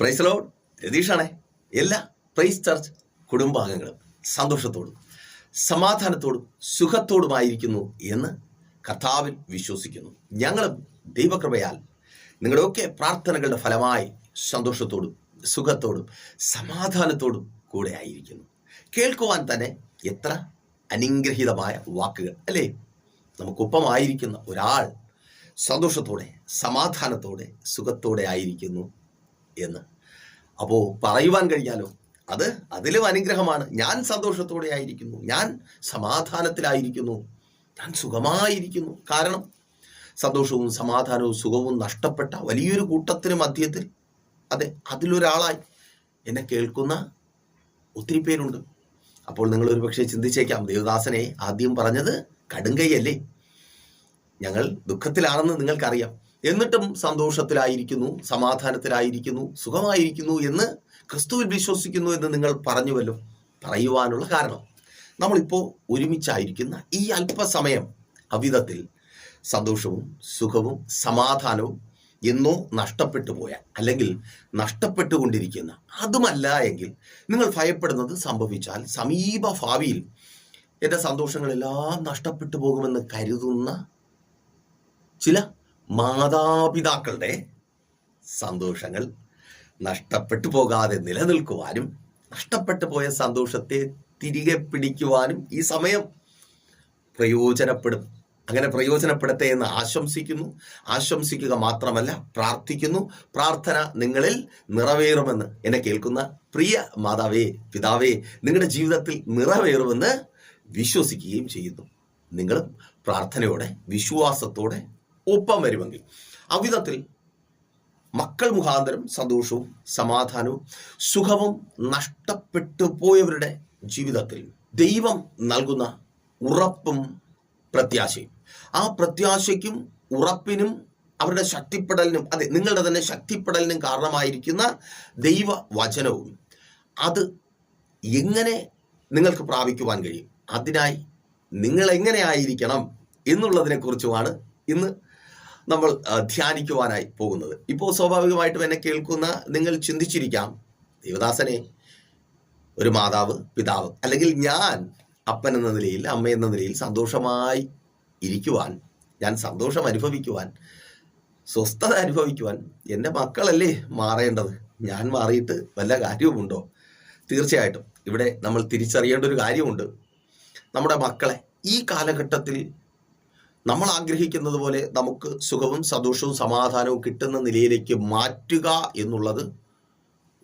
Price load രതീഷാണേ. എല്ലാ price church കുടുംബാംഗങ്ങളും സന്തോഷത്തോടും സമാധാനത്തോടും സുഖത്തോടുമായിരിക്കുന്നു എന്ന് കർത്താവിൽ വിശ്വസിക്കുന്നു. ഞങ്ങളും ദൈവകൃപയാൽ നിങ്ങളുടെയൊക്കെ പ്രാർത്ഥനകളുടെ ഫലമായി സന്തോഷത്തോടും സുഖത്തോടും സമാധാനത്തോടും കൂടെ ആയിരിക്കുന്നു. കേൾക്കുവാൻ തന്നെ എത്ര അനുഗ്രഹീതമായ വാക്കുകൾ അല്ലേ? നമുക്കൊപ്പമായിരിക്കുന്ന ഒരാൾ സന്തോഷത്തോടെ സമാധാനത്തോടെ സുഖത്തോടെ ആയിരിക്കുന്നു. എന്ന്. അപ്പോൾ പറയുവാൻ കഴിഞ്ഞാലോ അത് അതിലും അനുഗ്രഹമാണ്. ഞാൻ സന്തോഷത്തോടെ ആയിരിക്കുന്നു. ഞാൻ സമാധാനത്തിലായിരിക്കുന്നു. ഞാൻ സുഖമായിരിക്കുന്നു. കാരണം സന്തോഷവും സമാധാനവും സുഖവും നഷ്ടപ്പെട്ട വലിയൊരു കൂട്ടത്തിന് മധ്യത്തിൽ അതെ അതിലൊരാളായി എന്നെ കേൾക്കുന്ന ഒത്തിരി പേരുണ്ട്. അപ്പോൾ നിങ്ങൾ ഒരു പക്ഷേ ചിന്തിച്ചേക്കാം ദേവദാസനെ ആദ്യം പറഞ്ഞത് കടുങ്കൈയല്ലേ ഞങ്ങൾ ദുഃഖത്തിലാണെന്ന് നിങ്ങൾക്കറിയാം. എന്നിട്ടും സന്തോഷത്തിലായിരിക്കുന്നു സമാധാനത്തിലായിരിക്കുന്നു സുഖമായിരിക്കുന്നു എന്ന് ക്രിസ്തുവിൽ വിശ്വസിക്കുന്നു എന്ന് നിങ്ങൾ പറഞ്ഞുവല്ലോ. പറയുവാനുള്ള കാരണം നമ്മളിപ്പോൾ ഒരുമിച്ചായിരിക്കുന്ന ഈ അല്പസമയം അവിധത്തിൽ സന്തോഷവും സുഖവും സമാധാനവും എന്നോ നഷ്ടപ്പെട്ടു പോയ അല്ലെങ്കിൽ നഷ്ടപ്പെട്ടുകൊണ്ടിരിക്കുന്ന അതുമല്ല എങ്കിൽ നിങ്ങൾ ഭയപ്പെടുന്നത് സംഭവിച്ചാൽ സമീപ ഭാവിയിൽ എന്റെ സന്തോഷങ്ങളെല്ലാം നഷ്ടപ്പെട്ടു പോകുമെന്ന് കരുതുന്ന ചില മാതാപിതാക്കളുടെ സന്തോഷങ്ങൾ നഷ്ടപ്പെട്ടു പോകാതെ നിലനിൽക്കുവാനും നഷ്ടപ്പെട്ടു പോയ സന്തോഷത്തെ തിരികെ പിടിക്കുവാനും ഈ സമയം പ്രയോജനപ്പെടും. അങ്ങനെ പ്രയോജനപ്പെടട്ടെ എന്ന് ആശംസിക്കുന്നു. ആശംസിക്കുക മാത്രമല്ല പ്രാർത്ഥിക്കുന്നു. പ്രാർത്ഥന നിങ്ങളിൽ നിറവേറുമെന്ന് എന്നെ കേൾക്കുന്ന പ്രിയ മാതാവേ പിതാവേ നിങ്ങളുടെ ജീവിതത്തിൽ നിറവേറുമെന്ന് വിശ്വസിക്കുകയും ചെയ്യുന്നു. നിങ്ങളും പ്രാർത്ഥനയോടെ വിശ്വാസത്തോടെ ഒപ്പം വരുമെങ്കിൽ. അവിധത്തിൽ മക്കൾ മുഖാന്തരം സന്തോഷവും സമാധാനവും സുഖവും നഷ്ടപ്പെട്ടു പോയവരുടെ ജീവിതത്തിൽ ദൈവം നൽകുന്ന ഉറപ്പും പ്രത്യാശയും. ആ പ്രത്യാശയ്ക്കും ഉറപ്പിനും അവരുടെ ശക്തിപ്പെടലിനും അതെ നിങ്ങളുടെ തന്നെ ശക്തിപ്പെടലിനും കാരണമായിരിക്കുന്ന ദൈവ വചനവും അത് എങ്ങനെ നിങ്ങൾക്ക് പ്രാപിക്കുവാൻ കഴിയും? അതിനായി നിങ്ങൾ എങ്ങനെ ആയിരിക്കണം എന്നുള്ളതിനെക്കുറിച്ചുമാണ് ഇന്ന് നമ്മൾ ധ്യാനിക്കുവാനായി പോകുന്നത്. ഇപ്പോൾ സ്വാഭാവികമായിട്ടും എന്നെ കേൾക്കുന്ന നിങ്ങൾ ചിന്തിച്ചിരിക്കാം ദേവദാസനെ ഒരു മാതാവ് പിതാവ് അല്ലെങ്കിൽ ഞാൻ അപ്പൻ എന്ന നിലയിൽ അമ്മ എന്ന നിലയിൽ സന്തോഷമായി ഇരിക്കുവാൻ ഞാൻ സന്തോഷം അനുഭവിക്കുവാൻ സ്വസ്ഥത അനുഭവിക്കുവാൻ എന്റെ മക്കളല്ലേ മാറേണ്ടത്? ഞാൻ മാറിയിട്ട് വല്ല കാര്യവുമുണ്ടോ? തീർച്ചയായിട്ടും. ഇവിടെ നമ്മൾ തിരിച്ചറിയേണ്ട ഒരു കാര്യമുണ്ട്. നമ്മുടെ മക്കളെ ഈ കാലഘട്ടത്തിൽ നമ്മൾ ആഗ്രഹിക്കുന്നത് പോലെ നമുക്ക് സുഖവും സന്തോഷവും സമാധാനവും കിട്ടുന്ന നിലയിലേക്ക് മാറ്റുക എന്നുള്ളത്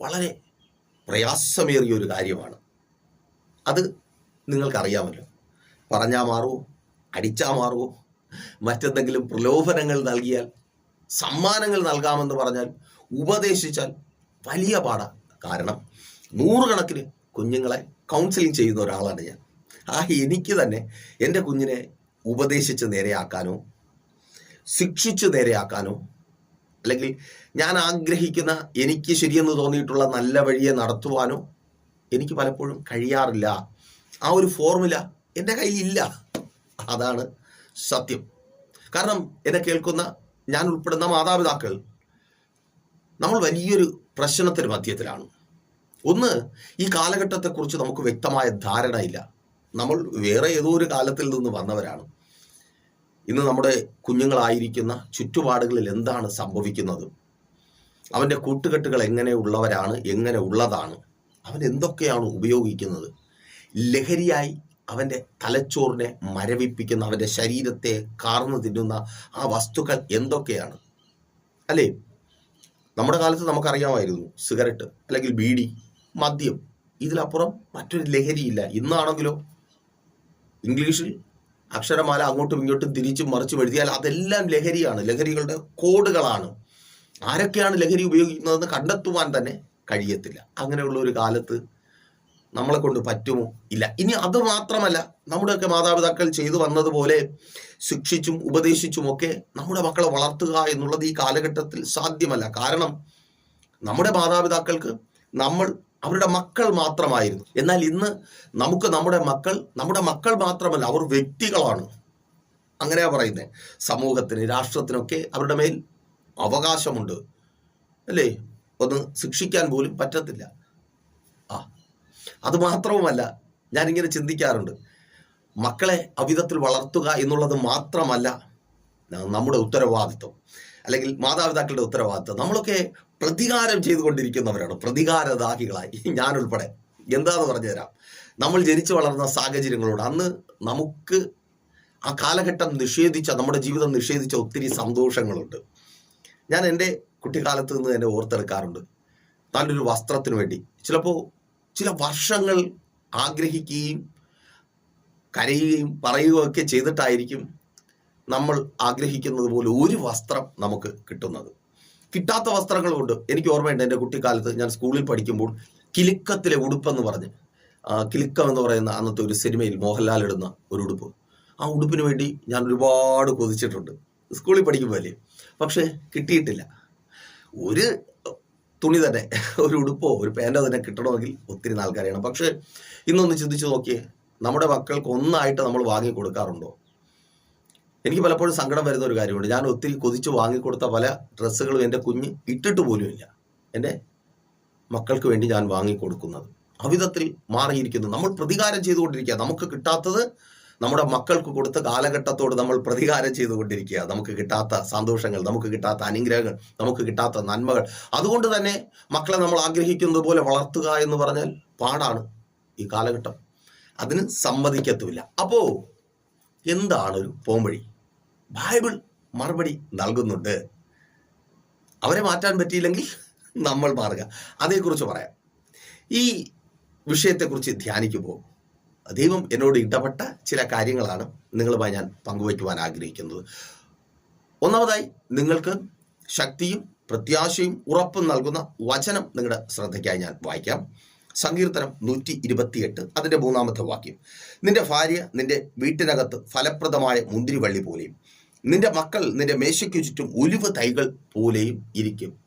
വളരെ പ്രയാസമേറിയ ഒരു കാര്യമാണ്. അത് നിങ്ങൾക്കറിയാമല്ലോ. പറഞ്ഞാൽ മാറുമോ അടിച്ചാൽ മാറുമോ മറ്റെന്തെങ്കിലും പ്രലോഭനങ്ങൾ നൽകിയാൽ സമ്മാനങ്ങൾ നൽകാമെന്ന് പറഞ്ഞാൽ ഉപദേശിച്ചാൽ വലിയ പാടാണ് കാരണം നൂറുകണക്കിന് കുഞ്ഞുങ്ങളെ കൗൺസിലിംഗ് ചെയ്യുന്ന ഒരാളാണ് ഞാൻ. ആ എനിക്ക് തന്നെ എന്റെ കുഞ്ഞിനെ ഉപദേശിച്ച് നേരെയാക്കാനോ ശിക്ഷിച്ച് നേരെയാക്കാനോ അല്ലെങ്കിൽ ഞാൻ ആഗ്രഹിക്കുന്ന എനിക്ക് ശരിയെന്ന് തോന്നിയിട്ടുള്ള നല്ല വഴിയെ നടത്തുവാനോ എനിക്ക് പലപ്പോഴും കഴിയാറില്ല. ആ ഒരു ഫോർമുല എന്റെ കയ്യിലില്ല. അതാണ് സത്യം. കാരണം എന്നെ കേൾക്കുന്ന ഞാൻ ഉൾപ്പെടുന്ന മാതാപിതാക്കൾ നമ്മൾ വലിയൊരു പ്രശ്നത്തിന് മധ്യത്തിലാണ്. ഒന്ന് ഈ കാലഘട്ടത്തെക്കുറിച്ച് നമുക്ക് വ്യക്തമായ ധാരണയില്ല. നമ്മൾ വേറെ ഏതോ ഒരു കാലത്തിൽ നിന്ന് വന്നവരാണ്. ഇന്ന് നമ്മുടെ കുഞ്ഞുങ്ങളായിരിക്കുന്ന ചുറ്റുപാടുകളിൽ എന്താണ് സംഭവിക്കുന്നത്? അവന്റെ കൂട്ടുകെട്ടുകൾ എങ്ങനെയുള്ളവരാണ് എങ്ങനെ ഉള്ളതാണ്? അവൻ എന്തൊക്കെയാണ് ഉപയോഗിക്കുന്നത്? ലഹരിയായി അവന്റെ തലച്ചോറിനെ മരവിപ്പിക്കുന്ന അവന്റെ ശരീരത്തെ കാർന്നു തിന്നുന്ന ആ വസ്തുക്കൾ എന്തൊക്കെയാണ്? അല്ലേ? നമ്മുടെ കാലത്ത് നമുക്കറിയാമായിരുന്നു സിഗരറ്റ് അല്ലെങ്കിൽ ബീഡി മദ്യം. ഇതിലപ്പുറം മറ്റൊരു ലഹരിയില്ല. ഇന്നാണെങ്കിലോ? ഇംഗ്ലീഷിൽ അക്ഷരമാല അങ്ങോട്ടും ഇങ്ങോട്ടും തിരിച്ചും മറിച്ച് എഴുതിയാൽ അതെല്ലാം ലഹരിയാണ്. ലഹരികളുടെ കോഡുകളാണ്. ആരൊക്കെയാണ് ലഹരി ഉപയോഗിക്കുന്നതെന്ന് കണ്ടെത്തുവാൻ തന്നെ കഴിയത്തില്ല. അങ്ങനെയുള്ള ഒരു കാലത്ത് നമ്മളെ കൊണ്ട് പറ്റുമോ? ഇല്ല. ഇനി അത് മാത്രമല്ല നമ്മുടെയൊക്കെ മാതാപിതാക്കൾ ചെയ്തു വന്നതുപോലെ ശിക്ഷിച്ചും ഉപദേശിച്ചും ഒക്കെ നമ്മുടെ മക്കളെ വളർത്തുക എന്നുള്ളത് ഈ കാലഘട്ടത്തിൽ സാധ്യമല്ല. കാരണം നമ്മുടെ മാതാപിതാക്കൾക്ക് നമ്മൾ അവരുടെ മക്കൾ മാത്രമായിരുന്നു. എന്നാൽ ഇന്ന് നമുക്ക് നമ്മുടെ മക്കൾ നമ്മുടെ മക്കൾ മാത്രമല്ല അവർ വ്യക്തികളാണ്. അങ്ങനെയാ പറയുന്നത് സമൂഹത്തിന് രാഷ്ട്രത്തിനൊക്കെ അവരുടെ മേൽ അവകാശമുണ്ട്. അല്ലേ? ഒന്ന് ശിക്ഷിക്കാൻ പോലും പറ്റത്തില്ല. ആ അത് മാത്രവുമല്ല ഞാനിങ്ങനെ ചിന്തിക്കാറുണ്ട്. മക്കളെ അവിധത്തിൽ വളർത്തുക എന്നുള്ളത് മാത്രമല്ല നമ്മുടെ ഉത്തരവാദിത്വം. അല്ലെങ്കിൽ മാതാപിതാക്കളുടെ ഉത്തരവാദിത്വം നമ്മളൊക്കെ പ്രതികാരം ചെയ്തുകൊണ്ടിരിക്കുന്നവരാണ്. പ്രതികാരദാഹികളായി. ഞാനുൾപ്പെടെ എന്താന്ന് പറഞ്ഞുതരാം. നമ്മൾ ജനിച്ചു വളർന്ന സാഹചര്യങ്ങളോട് അന്ന് നമുക്ക് ആ കാലഘട്ടം നിഷേധിച്ച നമ്മുടെ ജീവിതം നിഷേധിച്ച ഒത്തിരി സന്തോഷങ്ങളുണ്ട്. ഞാൻ എന്റെ കുട്ടിക്കാലത്ത് നിന്ന് തന്നെ ഓർത്തെടുക്കാറുണ്ട്. നല്ലൊരു വസ്ത്രത്തിന് വേണ്ടി. ചിലപ്പോൾ ചില വർഷങ്ങൾ ആഗ്രഹിക്കുകയും കരയുകയും പറയുകയും ഒക്കെ ചെയ്തിട്ടായിരിക്കും നമ്മൾ ആഗ്രഹിക്കുന്നത് പോലെ ഒരു വസ്ത്രം നമുക്ക് കിട്ടുന്നത്. കിട്ടാത്ത വസ്ത്രങ്ങളുണ്ട്. എനിക്ക് ഓർമ്മയുണ്ട് എന്റെ കുട്ടിക്കാലത്ത് ഞാൻ സ്കൂളിൽ പഠിക്കുമ്പോൾ കിലുക്കത്തിലെ ഉടുപ്പെന്ന് പറഞ്ഞ് കിലുക്കം എന്ന് പറയുന്ന അന്നത്തെ ഒരു സിനിമയിൽ മോഹൻലാൽ ഇടുന്ന ഒരു ഉടുപ്പ്. ആ ഉടുപ്പിന് വേണ്ടി ഞാൻ ഒരുപാട് കൊതിച്ചിട്ടുണ്ട്. സ്കൂളിൽ പഠിക്കുമ്പോൾ അല്ലേ? പക്ഷേ കിട്ടിയിട്ടില്ല. ഒരു തുണി തന്നെ ഒരു ഉടുപ്പോ ഒരു പാന്റോ തന്നെ കിട്ടണമെങ്കിൽ ഒത്തിരി നാൾക്കാരെയാണ് കരയണം പക്ഷേ ഇന്നൊന്ന് ചിന്തിച്ചു നോക്കിയേ നമ്മുടെ മക്കൾക്ക് ഒന്നായിട്ട് നമ്മൾ വാങ്ങി കൊടുക്കാറുണ്ടോ എനിക്ക് പലപ്പോഴും സങ്കടം വരുന്ന ഒരു കാര്യമുണ്ട്. ഞാൻ ഒത്തിരി കൊതിച്ച് വാങ്ങിക്കൊടുത്ത പല ഡ്രസ്സുകളും എന്റെ കുഞ്ഞ് ഇട്ടിട്ട് പോലുമില്ല എന്റെ മക്കൾക്ക് വേണ്ടി ഞാൻ വാങ്ങിക്കൊടുക്കുന്നത്. അവിധത്തിൽ മാറിയിരിക്കുന്നു. നമ്മൾ പ്രതികാരം ചെയ്തുകൊണ്ടിരിക്കുക നമുക്ക് കിട്ടാത്തത് നമ്മുടെ മക്കൾക്ക് കൊടുത്ത കാലഘട്ടത്തോട് നമ്മൾ പ്രതികാരം ചെയ്തുകൊണ്ടിരിക്കുക നമുക്ക് കിട്ടാത്ത സന്തോഷങ്ങൾ നമുക്ക് കിട്ടാത്ത അനുഗ്രഹങ്ങൾ നമുക്ക് കിട്ടാത്ത നന്മകൾ. അതുകൊണ്ട് തന്നെ മക്കളെ നമ്മൾ ആഗ്രഹിക്കുന്നത് പോലെ വളർത്തുക എന്ന് പറഞ്ഞാൽ പാടാണ് ഈ കാലഘട്ടം. അതിന് സമ്മതിക്കത്തുമില്ല. അപ്പോൾ എന്താണ് ഒരു പോംവഴി? ബൈബിൾ മറുപടി നൽകുന്നുണ്ട്. അവരെ മാറ്റാൻ പറ്റിയില്ലെങ്കിൽ നമ്മൾ മാറുക. അതേക്കുറിച്ച് പറയാം. ഈ വിഷയത്തെക്കുറിച്ച് ധ്യാനിക്കുമ്പോൾ ദൈവം എന്നോട് ഇടപെട്ട ചില കാര്യങ്ങളാണ് നിങ്ങളുമായി ഞാൻ പങ്കുവയ്ക്കുവാൻ ആഗ്രഹിക്കുന്നത്. ഒന്നാമതായി നിങ്ങൾക്ക് ശക്തിയും പ്രത്യാശയും ഉറപ്പും നൽകുന്ന വചനം നിങ്ങളുടെ ശ്രദ്ധയ്ക്കായി ഞാൻ വായിക്കാം. സങ്കീർത്തനം നൂറ്റി ഇരുപത്തിയെട്ട് അതിന്റെ മൂന്നാമത്തെ വാക്യം. നിന്റെ ഭാര്യ നിന്റെ വീട്ടിനകത്ത് ഫലപ്രദമായ മുന്തിരിവള്ളി പോലെയും നിന്റെ മക്കൾ നിന്റെ മേശയ്ക്കു ചുറ്റും ഒലിവ് തൈകൾ പോലെയും ഇരിക്കും.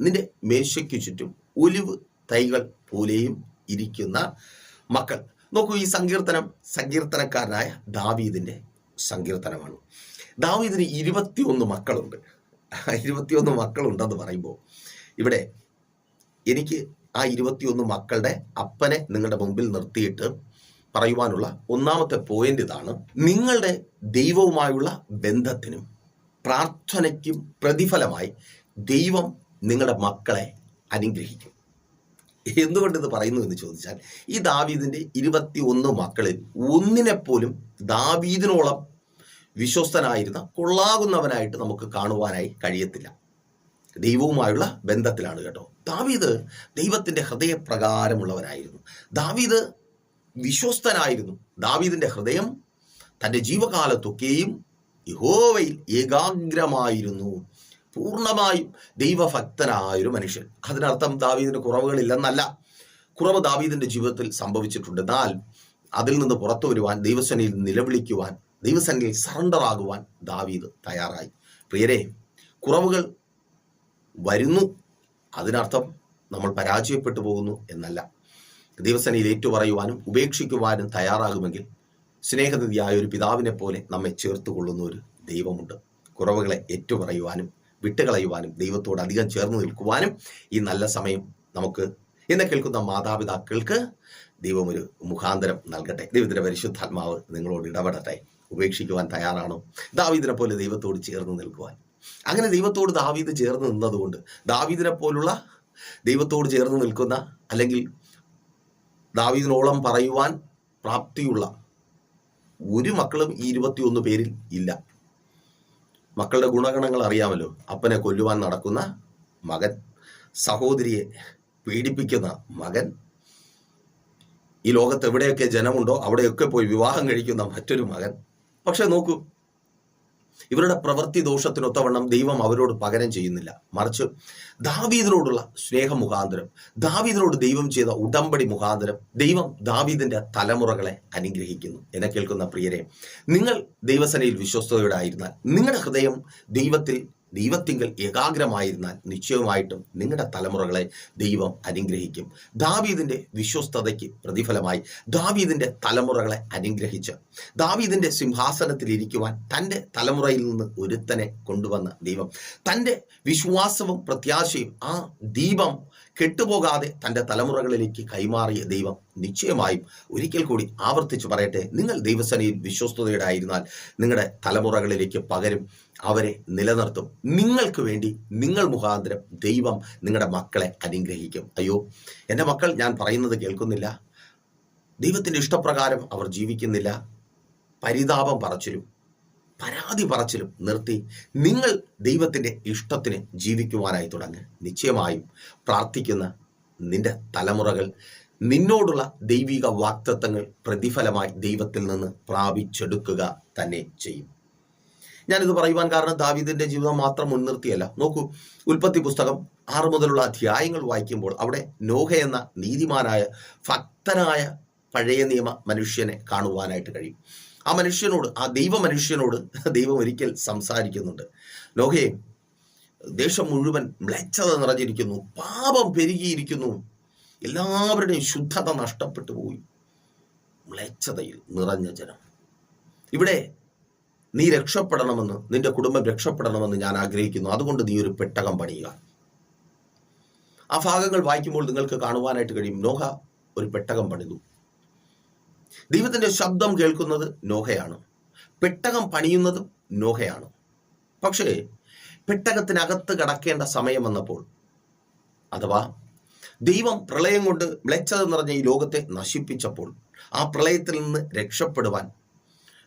നിന്റെ മേശയ്ക്കു ചുറ്റും ഒലിവ് തൈകൾ പോലെയും ഇരിക്കുന്ന മക്കൾ. നോക്കൂ ഈ സങ്കീർത്തനം സങ്കീർത്തനക്കാരനായ ദാവീദിന്റെ സങ്കീർത്തനമാണ്. ദാവീദിന് ഇരുപത്തിയൊന്ന് മക്കളുണ്ട്. ഇരുപത്തിയൊന്ന് മക്കളുണ്ടെന്ന് പറയുമ്പോൾ ഇവിടെ എനിക്ക് ആ ഇരുപത്തിയൊന്ന് മക്കളുടെ അപ്പനെ നിങ്ങളുടെ മുമ്പിൽ നിർത്തിയിട്ട് പറയുവാനുള്ള ഒന്നാമത്തെ പോയിന്റ് ഇതാണ്. നിങ്ങളുടെ ദൈവവുമായുള്ള ബന്ധത്തിനും പ്രാർത്ഥനയ്ക്കും പ്രതിഫലമായി ദൈവം നിങ്ങളുടെ മക്കളെ അനുഗ്രഹിക്കും. എന്തുകൊണ്ട് ഇത് പറയുന്നു എന്ന് ചോദിച്ചാൽ ഈ ദാവീദിന്റെ ഇരുപത്തി ഒന്ന് മക്കളിൽ ഒന്നിനെപ്പോലും ദാവീദിനോളം വിശ്വസ്തനായിരുന്ന കൊള്ളാകുന്നവനായിട്ട് നമുക്ക് കാണുവാനായി കഴിയത്തില്ല. ദൈവവുമായുള്ള ബന്ധത്തിലാണ് കേട്ടോ. ദാവീദ് ദൈവത്തിന്റെ ഹൃദയപ്രകാരമുള്ളവനായിരുന്നു. ദാവീദ് വിശ്വസ്തനായിരുന്നു. ദാവീദിന്റെ ഹൃദയം തന്റെ ജീവകാലത്തൊക്കെയും യഹോവയിൽ ഏകാഗ്രമായിരുന്നു. പൂർണമായും ദൈവഭക്തനായ ഒരു മനുഷ്യൻ. അതിനർത്ഥം ദാവീദിന് കുറവുകളില്ലെന്നല്ല. കുറവ് ദാവീദിന്റെ ജീവിതത്തിൽ സംഭവിച്ചിട്ടുണ്ട്. എന്നാൽ അതിൽ നിന്ന് പുറത്തു വരുവാൻ ദൈവസേനയിൽ നിലവിളിക്കുവാൻ ദൈവസേനയിൽ സറണ്ടർ ആകുവാൻ ദാവീദ് തയ്യാറായി. പ്രിയരെ കുറവുകൾ വരുന്നു. അതിനർത്ഥം നമ്മൾ പരാജയപ്പെട്ടു പോകുന്നു എന്നല്ല. ദൈവസേനയിൽ ഏറ്റുപറയുവാനും ഉപേക്ഷിക്കുവാനും തയ്യാറാകുമെങ്കിൽ സ്നേഹനിധിയായ ഒരു പിതാവിനെ പോലെ നമ്മെ ചേർത്ത് കൊള്ളുന്ന ഒരു ദൈവമുണ്ട്. കുറവുകളെ ഏറ്റുപറയുവാനും വിട്ടുകളയുവാനും ദൈവത്തോട് അധികം ചേർന്ന് നിൽക്കുവാനും ഈ നല്ല സമയം നമുക്ക് എന്നെ കേൾക്കുന്ന മാതാപിതാക്കൾക്ക് ദൈവം ഒരു മുഖാന്തരം നൽകട്ടെ. ദൈവത്തിന്റെ പരിശുദ്ധാത്മാവ് നിങ്ങളോട് ഇടപെടട്ടെ. ഉപേക്ഷിക്കുവാൻ തയ്യാറാണോ? ദാവീദിനെ പോലെ ദൈവത്തോട് ചേർന്ന് നിൽക്കുവാൻ. അങ്ങനെ ദൈവത്തോട് ദാവീദ് ചേർന്ന് നിന്നതുകൊണ്ട് ദാവീദിനെ പോലുള്ള ദൈവത്തോട് ചേർന്ന് നിൽക്കുന്ന അല്ലെങ്കിൽ ദാവീദിനോളം പറയുവാൻ പ്രാപ്തിയുള്ള ഒരു മക്കളും ഈ ഇരുപത്തിയൊന്ന് പേരിൽ ഇല്ല. മക്കളുടെ ഗുണഗണങ്ങൾ അറിയാമല്ലോ. അപ്പനെ കൊല്ലുവാൻ നടക്കുന്ന മകൻ സഹോദരിയെ പീഡിപ്പിക്കുന്ന മകൻ. ഈ ലോകത്ത് എവിടെയൊക്കെ ജനമുണ്ടോ അവിടെയൊക്കെ പോയി വിവാഹം കഴിക്കുന്ന മറ്റൊരു മകൻ. പക്ഷെ നോക്കൂ ഇവരുടെ പ്രവൃത്തി ദോഷത്തിനൊത്തവണ്ണം ദൈവം അവരോട് പകരം ചെയ്യുന്നില്ല. മറിച്ച് ദാവീദിനോടുള്ള സ്നേഹ മുഖാന്തരം ദാവീദിനോട് ദൈവം ചെയ്ത ഉടമ്പടി മുഖാന്തരം ദൈവം ദാവീദിന്റെ തലമുറകളെ അനുഗ്രഹിക്കുന്നു. എന്നെ കേൾക്കുന്ന പ്രിയരെ നിങ്ങൾ ദൈവസനയിൽ വിശ്വസ്തയോടെ ആയിരുന്നാൽ നിങ്ങളുടെ ഹൃദയം ദൈവത്തിൽ ദൈവത്തിങ്കൽ ഏകാഗ്രമായിരുന്നാൽ നിശ്ചയമായിട്ടും നിങ്ങളുടെ തലമുറകളെ ദൈവം അനുഗ്രഹിക്കും. ദാവീദിന്റെ വിശ്വസ്തതയ്ക്ക് പ്രതിഫലമായി ദാവീദിന്റെ തലമുറകളെ അനുഗ്രഹിച്ച് ദാവീദിന്റെ സിംഹാസനത്തിലിരിക്കുവാൻ തന്റെ തലമുറയിൽ നിന്ന് ഒരുത്തനെ കൊണ്ടുവന്ന ദൈവം. തന്റെ വിശ്വാസവും പ്രത്യാശയും ആ ദീപം കെട്ടുപോകാതെ തന്റെ തലമുറകളിലേക്ക് കൈമാറിയ ദൈവം നിശ്ചയമായും ഒരിക്കൽ കൂടി ആവർത്തിച്ചു പറയട്ടെ നിങ്ങൾ ദൈവസനയിൽ വിശ്വസ്തതയുടെ ആയിരുന്നാൽ നിങ്ങളുടെ തലമുറകളിലേക്ക് പകരും അവരെ നിലനിർത്തും. നിങ്ങൾക്ക് വേണ്ടി നിങ്ങൾ മുഖാന്തരം ദൈവം നിങ്ങളുടെ മക്കളെ അനുഗ്രഹിക്കും. അയ്യോ എന്റെ മക്കൾ ഞാൻ പറയുന്നത് കേൾക്കുന്നില്ല. ദൈവത്തിന്റെ ഇഷ്ടപ്രകാരം അവർ ജീവിക്കുന്നില്ല. പരിതാപം പറച്ചിലും. പരാതി പറച്ചിലും നിർത്തി നിങ്ങൾ ദൈവത്തിന്റെ ഇഷ്ടത്തിന് ജീവിക്കുവാനായി തുടങ്ങുക നിശ്ചയമായും പ്രാർത്ഥിക്കുന്ന നിന്റെ തലമുറകൾ നിന്നോടുള്ള ദൈവിക വാക്തത്വങ്ങൾ പ്രതിഫലമായി ദൈവത്തിൽ നിന്ന് പ്രാപിച്ചെടുക്കുക തന്നെ ചെയ്യും. ഞാനിത് പറയുവാൻ കാരണം ദാവീദിന്റെ ജീവിതം മാത്രം മുൻനിർത്തിയല്ല. നോക്കൂ ഉൽപ്പത്തി പുസ്തകം ആറ് മുതലുള്ള അധ്യായങ്ങൾ വായിക്കുമ്പോൾ അവിടെ നോഹ എന്ന നീതിമാനായ ഭക്തനായ പഴയ നിയമ മനുഷ്യനെ കാണുവാനായിട്ട് കഴിയും. ആ മനുഷ്യനോട് ആ ദൈവ മനുഷ്യനോട് ദൈവം ഒരിക്കൽ സംസാരിക്കുന്നുണ്ട്. ലോകേ ദേശം മുഴുവൻ മ്ലേച്ഛത നിറഞ്ഞിരിക്കുന്നു പാപം പെരുകിയിരിക്കുന്നു. എല്ലാവരുടെയും ശുദ്ധത നഷ്ടപ്പെട്ടു പോയി. മ്ലേച്ഛതയിൽ നിറഞ്ഞ ജനം. ഇവിടെ നീ രക്ഷപ്പെടണമെന്ന് നിന്റെ കുടുംബം രക്ഷപ്പെടണമെന്ന് ഞാൻ ആഗ്രഹിക്കുന്നു. അതുകൊണ്ട് നീ ഒരു പെട്ടകം പണിയുക. ആ ഭാഗങ്ങൾ വായിക്കുമ്പോൾ നിങ്ങൾക്ക് കാണുവാനായിട്ട് കഴിയും. നോഹ ഒരു പെട്ടകം പണിതു. ദൈവത്തിന്റെ ശബ്ദം കേൾക്കുന്നത് നോഹയാണ്. പെട്ടകം പണിയുന്നതും നോഹയാണ്. പക്ഷേ പെട്ടകത്തിനകത്ത് കടക്കേണ്ട സമയം വന്നപ്പോൾ അഥവാ ദൈവം പ്രളയം കൊണ്ട് വിളച്ചത് നിറഞ്ഞ ഈ ലോകത്തെ നശിപ്പിച്ചപ്പോൾ ആ പ്രളയത്തിൽ നിന്ന് രക്ഷപ്പെടുവാൻ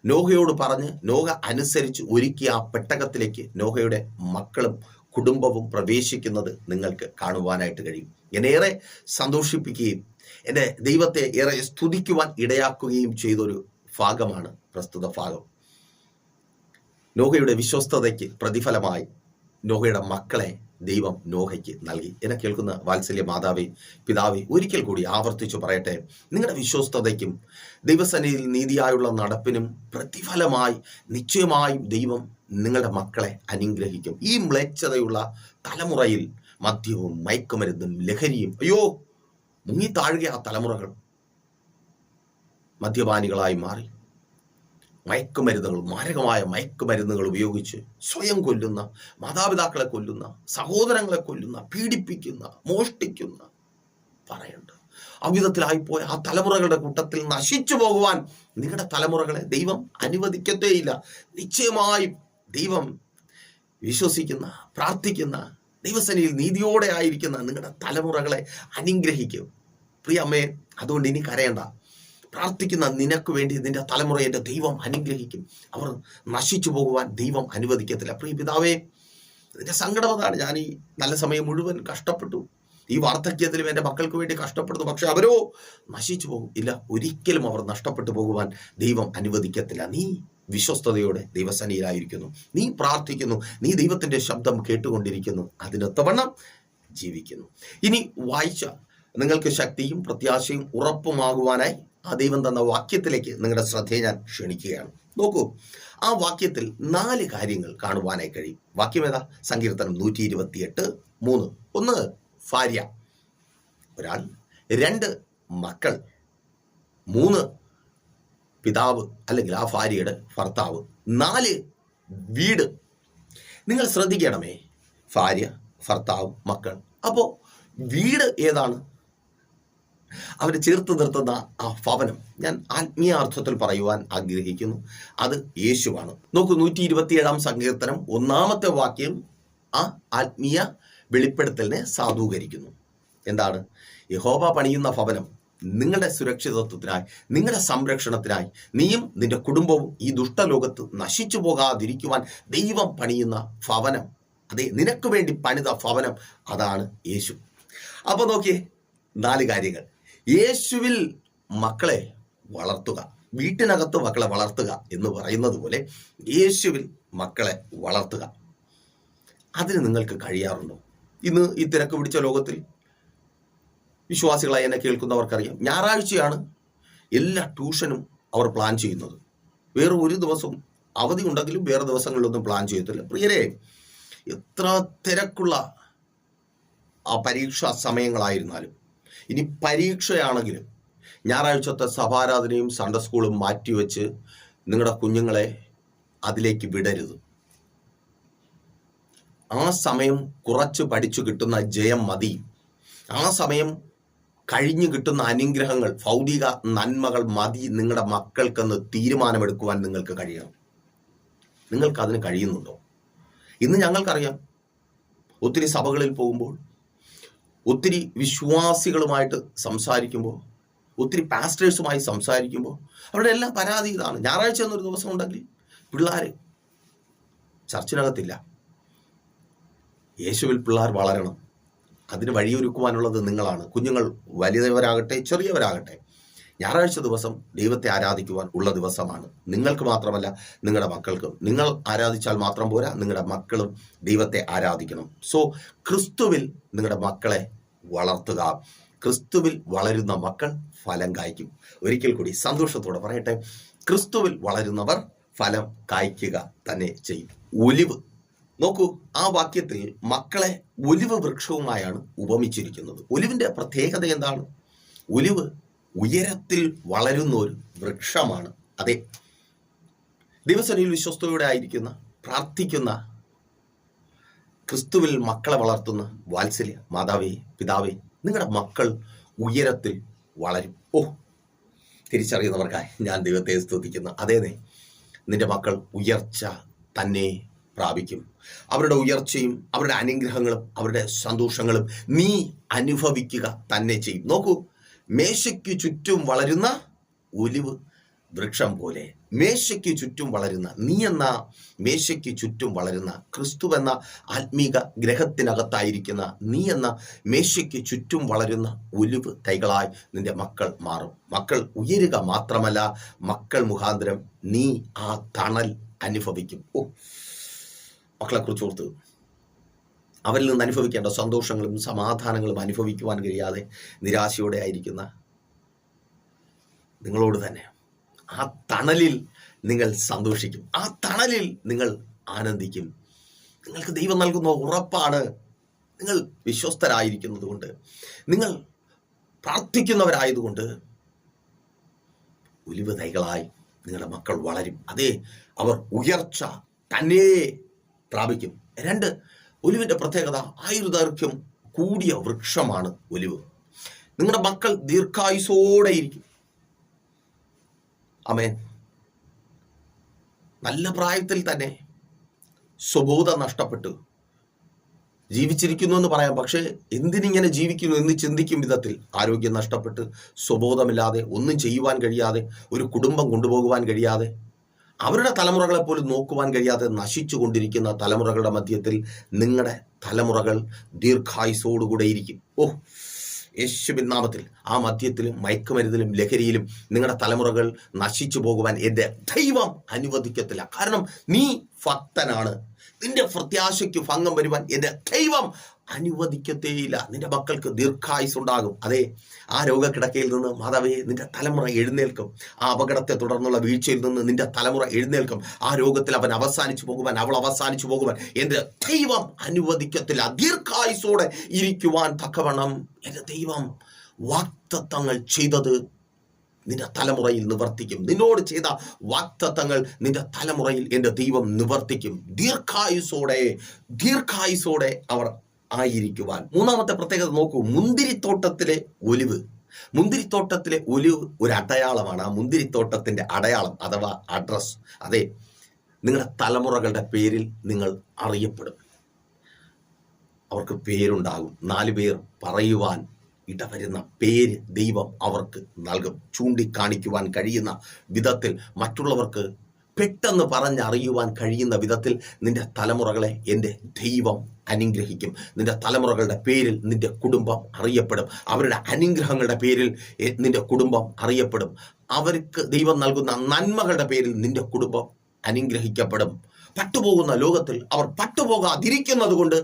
നോഹയോട് പറഞ്ഞ് നോഹ അനുസരിച്ച് ഒരുക്കി ആ പെട്ടകത്തിലേക്ക് നോഹയുടെ മക്കളും കുടുംബവും പ്രവേശിക്കുന്നത് നിങ്ങൾക്ക് കാണുവാനായിട്ട് കഴിയും. എന്നെയേറെ സന്തോഷിപ്പിക്കുകയും എന്റെ ദൈവത്തെ ഏറെ സ്തുതിക്കുവാൻ ഇടയാക്കുകയും ചെയ്തൊരു ഭാഗമാണ് പ്രസ്തുത ഭാഗം. നോഹയുടെ വിശ്വസ്തതയ്ക്ക് പ്രതിഫലമായി നോഹയുടെ മക്കളെ ദൈവം നോഹയ്ക്ക് നൽകി. എന്നെ കേൾക്കുന്ന വാത്സല്യ മാതാവേ പിതാവേ ഒരിക്കൽ കൂടി ആവർത്തിച്ചു പറയട്ടെ. നിങ്ങളുടെ വിശ്വസ്തതയ്ക്കും ദൈവസന്നിധിയിൽ നീതിയായുള്ള നടപ്പിനും പ്രതിഫലമായി നിശ്ചയമായും ദൈവം നിങ്ങളുടെ മക്കളെ അനുഗ്രഹിക്കും. ഈ മ്ലേച്ഛതയുള്ള തലമുറയിൽ മദ്യവും മയക്കുമരുന്നും ലഹരിയും അയ്യോ മുങ്ങിത്താഴുക ആ തലമുറകൾ. മദ്യപാനികളായി മാറി. മയക്കുമരുന്നുകൾ മാരകമായ മയക്കുമരുന്നുകൾ ഉപയോഗിച്ച് സ്വയം കൊല്ലുന്ന മാതാപിതാക്കളെ കൊല്ലുന്ന സഹോദരങ്ങളെ കൊല്ലുന്ന പീഡിപ്പിക്കുന്ന മോഷ്ടിക്കുന്ന പറയണ്ട. അവിധത്തിലായിപ്പോയ ആ തലമുറകളുടെ കൂട്ടത്തിൽ നശിച്ചു പോകുവാൻ നിങ്ങളുടെ തലമുറകളെ ദൈവം അനുവദിക്കത്തേയില്ല. നിശ്ചയമായും ദൈവം വിശ്വസിക്കുന്ന പ്രാർത്ഥിക്കുന്ന ദൈവസേനയിൽ നീതിയോടെ ആയിരിക്കുന്ന നിങ്ങളുടെ തലമുറകളെ അനുഗ്രഹിക്കും. പ്രിയ അമ്മേ അതുകൊണ്ട് ഇനി കരയണ്ട. പ്രാർത്ഥിക്കുന്ന നിനക്ക് വേണ്ടി നിന്റെ തലമുറ എന്റെ ദൈവം അനുഗ്രഹിക്കും. അവർ നശിച്ചു പോകുവാൻ ദൈവം അനുവദിക്കത്തില്ല. പ്രിയ പിതാവേ നിന്റെ സങ്കടം അതാണ്. ഞാൻ ഈ നല്ല സമയം മുഴുവൻ കഷ്ടപ്പെട്ടു. ഈ വാർദ്ധക്യത്തിലും എന്റെ മക്കൾക്ക് വേണ്ടി കഷ്ടപ്പെടുന്നു. പക്ഷെ അവരോ നശിച്ചു പോകും. ഇല്ല ഒരിക്കലും അവർ നഷ്ടപ്പെട്ടു പോകുവാൻ ദൈവം അനുവദിക്കത്തില്ല. നീ വിശ്വസ്തയോടെ ദൈവസനിയിലായിരിക്കുന്നു നീ പ്രാർത്ഥിക്കുന്നു. നീ ദൈവത്തിന്റെ ശബ്ദം കേട്ടുകൊണ്ടിരിക്കുന്നു. അതിനൊത്തവണ്ണം ജീവിക്കുന്നു. ഇനി വായിച്ച നിങ്ങൾക്ക് ശക്തിയും പ്രത്യാശയും ഉറപ്പുമാകുവാനായി ആ ദൈവം തന്ന വാക്യത്തിലേക്ക് നിങ്ങളുടെ ശ്രദ്ധയെ ഞാൻ ക്ഷണിക്കുകയാണ്. നോക്കൂ ആ വാക്യത്തിൽ നാല് കാര്യങ്ങൾ കാണുവാനായി കഴിയും. വാക്യം ഏതാ? സങ്കീർത്തനം നൂറ്റി ഇരുപത്തിയെട്ട് മൂന്ന്. ഒന്ന് ഭാര്യ. ഒരാൾ രണ്ട് മക്കൾ. മൂന്ന് പിതാവ്. അല്ലെങ്കിൽ ആ ഭാര്യയുടെ ഭർത്താവ്. നാല് വീട്. നിങ്ങൾ ശ്രദ്ധിക്കണമേ. ഭാര്യ ഭർത്താവ് മക്കൾ. അപ്പോൾ വീട് ഏതാണ്? അവർ ചേർത്ത് നിർത്തുന്ന ആ ഭവനം ഞാൻ ആത്മീയ അർത്ഥത്തിൽ പറയുവാൻ ആഗ്രഹിക്കുന്നു. അത് യേശുവാണ്. നോക്കൂ നൂറ്റി ഇരുപത്തിയേഴാം സങ്കീർത്തനം ഒന്നാമത്തെ വാക്യം ആ ആത്മീയ വെളിപ്പെടുത്തലിനെ സാധൂകരിക്കുന്നു. എന്താണ്? യഹോബ പണിയുന്ന ഭവനം നിങ്ങളുടെ സുരക്ഷിതത്വത്തിനായി നിങ്ങളുടെ സംരക്ഷണത്തിനായി നീയും നിന്റെ കുടുംബവും ഈ ദുഷ്ടലോകത്ത് നശിച്ചു പോകാതിരിക്കുവാൻ ദൈവം പണിയുന്ന ഭവനം. അതെ നിനക്ക് വേണ്ടി പണിത ഭവനം അതാണ് യേശു. അപ്പോൾ നോക്കിയേ നാല് കാര്യങ്ങൾ. യേശുവിൽ മക്കളെ വളർത്തുക വീട്ടിനകത്ത് മക്കളെ വളർത്തുക എന്ന് പറയുന്നത് പോലെ യേശുവിൽ മക്കളെ വളർത്തുക. അതിന് നിങ്ങൾക്ക് കഴിയാറുണ്ടോ? ഇന്ന് ഈ തിരക്ക് പിടിച്ച ലോകത്തിൽ വിശ്വാസികളായി എന്നെ കേൾക്കുന്നവർക്കറിയാം. ഞായറാഴ്ചയാണ് എല്ലാ ട്യൂഷനും അവർ പ്ലാൻ ചെയ്യുന്നത്. വേറെ ഒരു ദിവസം അവധി ഉണ്ടെങ്കിലും വേറെ ദിവസങ്ങളിലൊന്നും പ്ലാൻ ചെയ്യത്തില്ല. പ്രിയരെ എത്ര തിരക്കുള്ള ആ പരീക്ഷാ സമയങ്ങളായിരുന്നാലും ഇനി പരീക്ഷയാണെങ്കിലും ഞായറാഴ്ചത്തെ സഭാരാധനയും സൺഡേ സ്കൂളും മാറ്റിവെച്ച് നിങ്ങളുടെ കുഞ്ഞുങ്ങളെ അതിലേക്ക് വിടരുത്. ആ സമയം കുറച്ച് പഠിച്ചു കിട്ടുന്ന ജയം മതി. ആ സമയം കഴിഞ്ഞു കിട്ടുന്ന അനുഗ്രഹങ്ങൾ ഭൗതിക നന്മകൾ മതി നിങ്ങളുടെ മക്കൾക്കെന്ന് തീരുമാനമെടുക്കുവാൻ നിങ്ങൾക്ക് കഴിയണം. നിങ്ങൾക്ക് അതിന് കഴിയുന്നുണ്ടോ? ഇന്ന് ഞങ്ങൾക്കറിയാം. ഒത്തിരി സഭകളിൽ പോകുമ്പോൾ ഒത്തിരി വിശ്വാസികളുമായിട്ട് സംസാരിക്കുമ്പോൾ ഒത്തിരി പാസ്റ്റേഴ്സുമായി സംസാരിക്കുമ്പോൾ അവരുടെ എല്ലാം പരാതി ഇതാണ്. ഞായറാഴ്ച എന്നൊരു ദിവസം ഉണ്ടെങ്കിൽ പിള്ളേർ ചർച്ചിനകത്തില്ല. യേശുവിൽ പിള്ളേർ വളരണം. അതിന് വഴിയൊരുക്കുവാനുള്ളത് നിങ്ങളാണ്. കുഞ്ഞുങ്ങൾ വലിയവരാകട്ടെ ചെറിയവരാകട്ടെ. ഞായറാഴ്ച ദിവസം ദൈവത്തെ ആരാധിക്കുവാൻ ഉള്ള ദിവസമാണ്. നിങ്ങൾക്ക് മാത്രമല്ല നിങ്ങളുടെ മക്കൾക്കും. നിങ്ങൾ ആരാധിച്ചാൽ മാത്രം പോരാ നിങ്ങളുടെ മക്കളും ദൈവത്തെ ആരാധിക്കണം. സോ ക്രിസ്തുവിൽ നിങ്ങളുടെ മക്കളെ വളർത്തുക. ക്രിസ്തുവിൽ വളരുന്ന മക്കൾ ഫലം കായ്ക്കും. ഒരിക്കൽ കൂടി സന്തോഷത്തോടെ പറയട്ടെ. ക്രിസ്തുവിൽ വളരുന്നവർ ഫലം കായ്ക്കുക തന്നെ ചെയ്യും. ഒലിവ്. നോക്കൂ ആ വാക്യത്തിൽ മക്കളെ ഒലിവ് വൃക്ഷവുമായാണ് ഉപമിച്ചിരിക്കുന്നത്. ഒലിവിന്റെ പ്രത്യേകത എന്താണ്? ഒലിവ് ഉയരത്തിൽ വളരുന്ന ഒരു വൃക്ഷമാണ്. അതെ. ദിവസനിൽ വിശ്വസ്തയോടെ ആയിരിക്കുന്ന പ്രാർത്ഥിക്കുന്ന ക്രിസ്തുവിൽ മക്കളെ വളർത്തുന്ന വാത്സല്യ മാതാവേ പിതാവേ നിങ്ങളുടെ മക്കൾ ഉയരത്തിൽ വളരും. ഓ തിരിച്ചറിയുന്നവർക്കായി ഞാൻ ദൈവത്തെ സ്തുതിക്കുന്നു. അതേനെ നിന്റെ മക്കൾ ഉയർച്ച തന്നെ പ്രാപിക്കും. അവരുടെ ഉയർച്ചയും അവരുടെ അനുഗ്രഹങ്ങളും അവരുടെ സന്തോഷങ്ങളും നീ അനുഭവിക്കുക തന്നെ ചെയ്യും. നോക്കൂ മേശയ്ക്ക് ചുറ്റും വളരുന്ന ഒലിവ് വൃക്ഷം പോലെ മേശയ്ക്ക് ചുറ്റും വളരുന്ന നീ എന്ന മേശയ്ക്ക് ചുറ്റും വളരുന്ന ക്രിസ്തു എന്ന ആത്മീക ഗ്രഹത്തിനകത്തായിരിക്കുന്ന നീ എന്ന മേശയ്ക്ക് ചുറ്റും വളരുന്ന ഒലിവ് തൈകളായി നിന്റെ മക്കൾ മാറും. മക്കൾ ഉയരുക മാത്രമല്ല മക്കൾ മുഖാന്തരം നീ ആ തണൽ അനുഭവിക്കും. ഓ മക്കളെ കുറിച്ച് ഓർത്ത്. അവരിൽ നിന്ന് അനുഭവിക്കേണ്ട സന്തോഷങ്ങളും സമാധാനങ്ങളും അനുഭവിക്കുവാൻ കഴിയാതെ നിരാശയോടെ ആയിരിക്കുന്ന നിങ്ങളോട് തന്നെ ആ തണലിൽ നിങ്ങൾ സന്തോഷിക്കും. ആ തണലിൽ നിങ്ങൾ ആനന്ദിക്കും. നിങ്ങൾക്ക് ദൈവം നൽകുന്ന ഉറപ്പാണ് നിങ്ങൾ വിശ്വസ്തരായിരിക്കുന്നത് കൊണ്ട് നിങ്ങൾ പ്രാർത്ഥിക്കുന്നവരായതുകൊണ്ട് ഒലിവ് തൈകളായി നിങ്ങളുടെ മക്കൾ വളരും. അതെ അവർ ഉയർച്ച തന്നെ പ്രാപിക്കും. രണ്ട് ഒലിവിന്റെ പ്രത്യേകത ആയുർദൈർഘ്യം കൂടിയ വൃക്ഷമാണ് ഒലിവ്. നിങ്ങളുടെ മക്കൾ ദീർഘായുസോടെ ഇരിക്കും. അമേൻ നല്ല പ്രായത്തിൽ തന്നെ സ്വബോധം നഷ്ടപ്പെട്ടു. ജീവിച്ചിരിക്കുന്നു എന്ന് പറയാം. പക്ഷേ എന്തിനിങ്ങനെ ജീവിക്കുന്നു എന്ന് ചിന്തിക്കും വിധത്തിൽ ആരോഗ്യം നഷ്ടപ്പെട്ട്. സ്വബോധമില്ലാതെ ഒന്നും ചെയ്യുവാൻ കഴിയാതെ ഒരു കുടുംബം കൊണ്ടുപോകുവാൻ കഴിയാതെ അവരുടെ തലമുറകളെ പോലും നോക്കുവാൻ കഴിയാതെ നശിച്ചു കൊണ്ടിരിക്കുന്ന തലമുറകളുടെ മധ്യത്തിൽ നിങ്ങളുടെ തലമുറകൾ ദീർഘായുസോടുകൂടെ ഇരിക്കും. ഓ യേശുവിൻ നാമത്തിൽ ആ മദ്യത്തിലും മയക്കുമരുന്നിലും ലഹരിയിലും നിങ്ങളുടെ തലമുറകൾ നശിച്ചു പോകുവാൻ എന്റെ ദൈവം അനുവദിക്കത്തില്ല. കാരണം നീ ഭക്തനാണ്. നിന്റെ പ്രത്യാശയ്ക്ക് ഭംഗം വരുവാൻ എന്റെ ദൈവം അനുവദിക്കത്തേയില്ല. നിന്റെ മക്കൾക്ക് ദീർഘായുസ് ഉണ്ടാകും. അതെ ആ രോഗക്കിടക്കയിൽ നിന്ന് മാതാവേ നിന്റെ തലമുറ എഴുന്നേൽക്കും. ആ അപകടത്തെ തുടർന്നുള്ള വീഴ്ചയിൽ നിന്ന് നിന്റെ തലമുറ എഴുന്നേൽക്കും. ആ രോഗത്തിൽ അവൻ അവസാനിച്ചു പോകുവാൻ അവൾ അവസാനിച്ചു പോകുവാൻ എന്റെ ദൈവം അനുവദിക്കത്തില്ല. ദീർഘായുസോടെ ഇരിക്കുവാൻ തക്കവണ്ണം എന്റെ ദൈവം വാക്തത്വങ്ങൾ ചെയ്തത് നിന്റെ തലമുറയിൽ നിവർത്തിക്കും. നിന്നോട് ചെയ്ത വാക്തത്വങ്ങൾ നിന്റെ തലമുറയിൽ എന്റെ ദൈവം നിവർത്തിക്കും. ദീർഘായുസോടെ ദീർഘായുസോടെ അവർ ആയിരിക്കുവാൻ. മൂന്നാമത്തെ പ്രത്യേകത നോക്കൂ. മുന്തിരിത്തോട്ടത്തിലെ ഒലിവ്. മുന്തിരിത്തോട്ടത്തിലെ ഒലിവ് ഒരു അടയാളമാണ് ആ മുന്തിരിത്തോട്ടത്തിന്റെ അടയാളം അഥവാ അഡ്രസ് അതെ നിങ്ങളുടെ തലമുറകളുടെ പേരിൽ നിങ്ങൾ അറിയപ്പെടും. അവർക്ക് പേരുണ്ടാകും. നാല് പേർ പറയുവാൻ ഇടവരുന്ന പേര് ദൈവം അവർക്ക് നൽകും. ചൂണ്ടിക്കാണിക്കുവാൻ കഴിയുന്ന വിധത്തിൽ മറ്റുള്ളവർക്ക് പെട്ടെന്ന് പറഞ്ഞറിയുവാൻ കഴിയുന്ന വിധത്തിൽ നിന്റെ തലമുറകളെ എന്റെ ദൈവം അനുഗ്രഹിക്കും. നിന്റെ തലമുറകളുടെ പേരിൽ നിന്റെ കുടുംബം അറിയപ്പെടും. അവരുടെ അനുഗ്രഹങ്ങളുടെ പേരിൽ നിന്റെ കുടുംബം അറിയപ്പെടും. അവർക്ക് ദൈവം നൽകുന്ന നന്മകളുടെ പേരിൽ നിന്റെ കുടുംബം അനുഗ്രഹിക്കപ്പെടും. പട്ടുപോകുന്ന ലോകത്തിൽ അവർ പട്ടുപോകാതിരിക്കുന്നത് കൊണ്ട്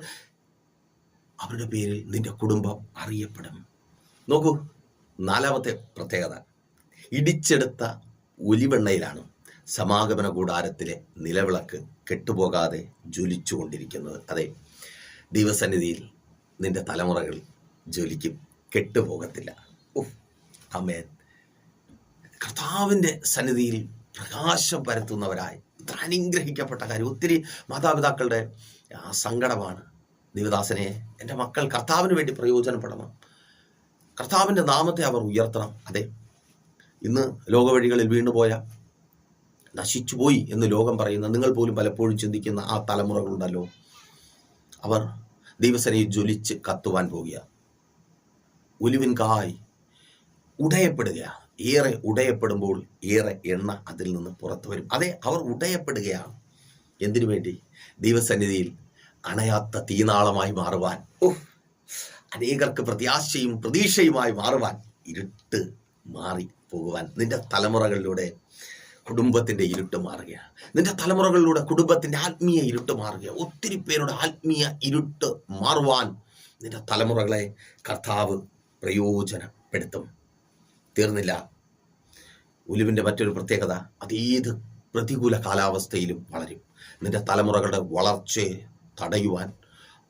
അവരുടെ പേരിൽ നിന്റെ കുടുംബം അറിയപ്പെടും. നോക്കൂ നാലാമത്തെ പ്രത്യേകത. ഇടിച്ചെടുത്ത ഒലിവെണ്ണയിലാണ്. സമാഗമന കൂടാരത്തിലെ നിലവിളക്ക് കെട്ടുപോകാതെ ജ്വലിച്ചുകൊണ്ടിരിക്കുന്നത്. അതെ ദൈവസന്നിധിയിൽ നിന്റെ തലമുറകൾ ജ്വലിക്കും. കെട്ടുപോകത്തില്ല. അമേൻ കർത്താവിന്റെ സന്നിധിയിൽ പ്രകാശം പരത്തുന്നവരായി. ഇത്ര അനുഗ്രഹിക്കപ്പെട്ട കാര്യം. ഒത്തിരി മാതാപിതാക്കളുടെ ആ സങ്കടമാണ്. ദേവദാസനെ എന്റെ മക്കൾ കർത്താവിന് വേണ്ടി പ്രയോജനപ്പെടണം. കർത്താവിന്റെ നാമത്തെ അവർ ഉയർത്തണം. അതെ ഇന്ന് ലോകവഴികളിൽ വീണുപോയ നശിച്ചുപോയി എന്ന് ലോകം പറയുന്ന നിങ്ങൾ പോലും പലപ്പോഴും ചിന്തിക്കുന്ന ആ തലമുറകളുണ്ടല്ലോ. അവർ ദൈവസനയിൽ ജ്വലിച്ച് കത്തുവാൻ പോകുക ഒലിവിൻ കായ് ഉടയപ്പെടുകയാണ് ഏറെ ഉടയപ്പെടുമ്പോൾ ഏറെ എണ്ണ അതിൽ നിന്ന് പുറത്തു വരും. അതെ അവർ ഉടയപ്പെടുകയാണ് എന്തിനു വേണ്ടി? ദൈവസന്നിധിയിൽ അണയാത്ത തീനാളമായി മാറുവാൻ. ഓ അനേകർക്ക് പ്രത്യാശയും പ്രതീക്ഷയുമായി മാറുവാൻ. ഇരുട്ട് മാറി പോകുവാൻ നിന്റെ തലമുറകളിലൂടെ കുടുംബത്തിന്റെ ഇരുട്ട് മാറുകയാണ്. നിന്റെ തലമുറകളിലൂടെ കുടുംബത്തിന്റെ ആത്മീയ ഇരുട്ട് മാറുകയാണ്. ഒത്തിരി പേരുടെ ആത്മീയ ഇരുട്ട് മാറുവാൻ നിന്റെ തലമുറകളെ കർത്താവ് പ്രയോജനപ്പെടുത്തും. തീർന്നില്ല. ഉലുവിന്റെ മറ്റൊരു പ്രത്യേകത അതേത് പ്രതികൂല കാലാവസ്ഥയിലും വളരും. നിന്റെ തലമുറകളുടെ വളർച്ചയെ തടയുവാൻ